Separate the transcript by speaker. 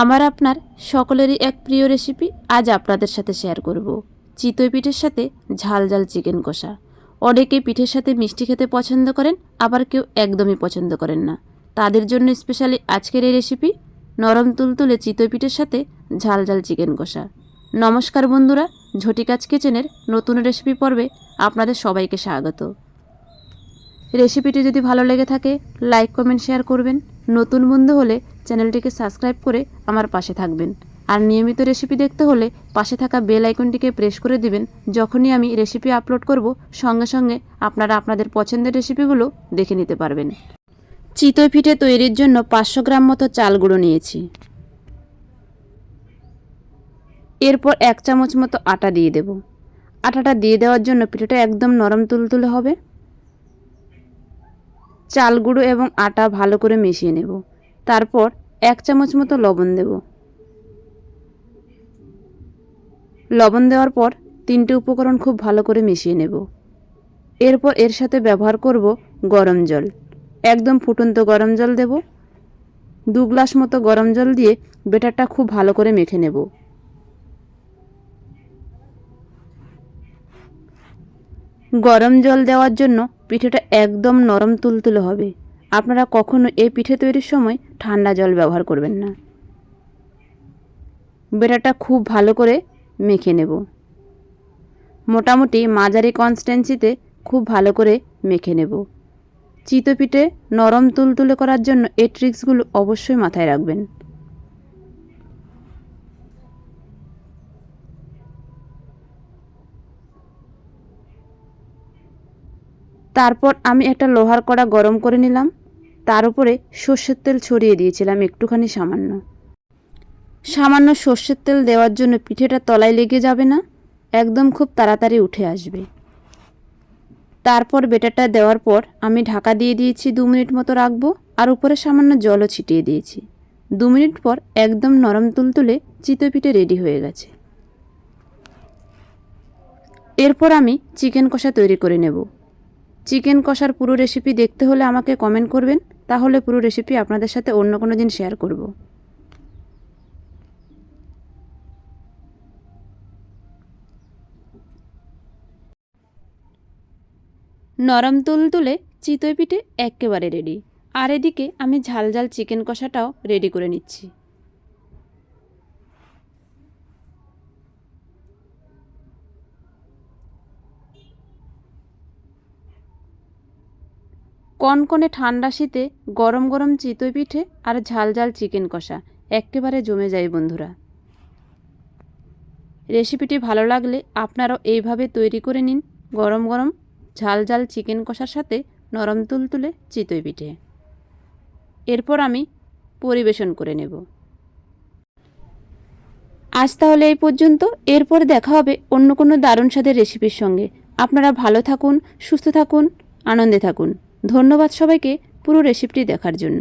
Speaker 1: আমার আপনার সকলেরই এক প্রিয় রেসিপি আজ আপনাদের সাথে শেয়ার করব। চিতই পিঠের সাথে ঝাল ঝাল চিকেন কষা। অনেকে পিঠের সাথে মিষ্টি খেতে পছন্দ করেন, আবার কেউ একদমই পছন্দ করেন না। তাদের জন্য স্পেশালি আজকের এই রেসিপি নরম তুলতুলে চিতই পিঠের সাথে ঝাল ঝাল চিকেন কষা। নমস্কার বন্ধুরা, ঝটিকাজ কিচেনের নতুন রেসিপি পর্বে আপনাদের সবাইকে স্বাগত। রেসিপিটি যদি ভালো লেগে থাকে লাইক কমেন্ট শেয়ার করবেন। নতুন বন্ধু হলে চ্যানেলটিকে সাবস্ক্রাইব করে আমার পাশে থাকবেন। আর নিয়মিত রেসিপি দেখতে হলে পাশে থাকা বেল আইকনটিকে প্রেস করে দিবেন। যখনই আমি রেসিপি আপলোড করব, সঙ্গে সঙ্গে আপনারা আপনাদের পছন্দের রেসিপিগুলো দেখে নিতে পারবেন। চিতই পিঠে তৈরির জন্য পাঁচশো গ্রাম মতো চাল গুঁড়ো নিয়েছি। এরপর এক চামচ মতো আটা দিয়ে দেব। আটাটা দিয়ে দেওয়ার জন্য পিঠেটা একদম নরম তুলতুলে হবে। চাল গুঁড়ো এবং আটা ভালো করে মিশিয়ে নেব। তারপর এক চামচ মতো লবণ দেব। লবণ দেওয়ার পর তিনটে উপকরণ খুব ভালো করে মিশিয়ে নেব। এরপর এর সাথে ব্যবহার করব গরম জল। একদম ফুটন্ত গরম জল দেব। দু গ্লাস মতো গরম জল দিয়ে বেটারটা খুব ভালো করে মেখে নেব। গরম জল দেওয়ার জন্য পিঠেটা একদম নরম তুলতুলে হবে। আপনারা কখনো এই পিঠে তৈরির সময় ঠান্ডা জল ব্যবহার করবেন না। বেটাটা খুব ভালো করে মেখে নেব। মোটামুটি মাঝারি কনস্ট্যান্সিতে খুব ভালো করে মেখে নেব। চিতো পিঠে নরম তুলতুলে করার জন্য এই ট্রিক্সগুলো অবশ্যই মাথায় রাখবেন। তারপর আমি একটা লোহার কড়া গরম করে নিলাম। তার উপরে সর্ষের তেল ছড়িয়ে দিয়েছিলাম, একটুখানি সামান্য। সামান্য সর্ষের তেল দেওয়ার জন্য পিঠেটা তলায় লেগে যাবে না, একদম খুব তাড়াতাড়ি উঠে আসবে। তারপর বেটারটা দেওয়ার পর আমি ঢাকা দিয়ে দিয়েছি দু মিনিট মতো রাখব, আর উপরে সামান্য জলও ছিটিয়ে দিয়েছি। দু মিনিট পর একদম নরম তুলতুলে চিতই পিঠে রেডি হয়ে গেছে। এরপর আমি চিকেন কষা তৈরি করে নেব। চিকেন কষার পুরো রেসিপি দেখতে হলে আমাকে কমেন্ট করবেন, তাহলে পুরো রেসিপি আপনাদের সাথে অন্য কোনো দিন শেয়ার করব। নরম তুল তুলে চিতই পিঠে একেবারে রেডি আর এদিকে আমি ঝাল ঝাল চিকেন কষাটাও রেডি করে নিচ্ছি। কনকনে ঠান্ডা শীতে গরম গরম চিতই পিঠে আর ঝাল ঝাল চিকেন কষা। একেবারে জমে যায় বন্ধুরা। রেসিপিটি ভালো লাগলে আপনারাও এইভাবে তৈরি করে নিন গরম গরম ঝাল ঝাল চিকেন কষার সাথে নরম তুলতুলে চিতই পিঠে। এরপর আমি পরিবেশন করে নেব। আজ তাহলে এই পর্যন্ত। এরপর দেখা হবে অন্য কোনো দারুণ স্বাদের রেসিপির সঙ্গে। আপনারা ভালো থাকুন, সুস্থ থাকুন, আনন্দে থাকুন। ধন্যবাদ সবাইকে পুরো রেসিপিটি দেখার জন্য।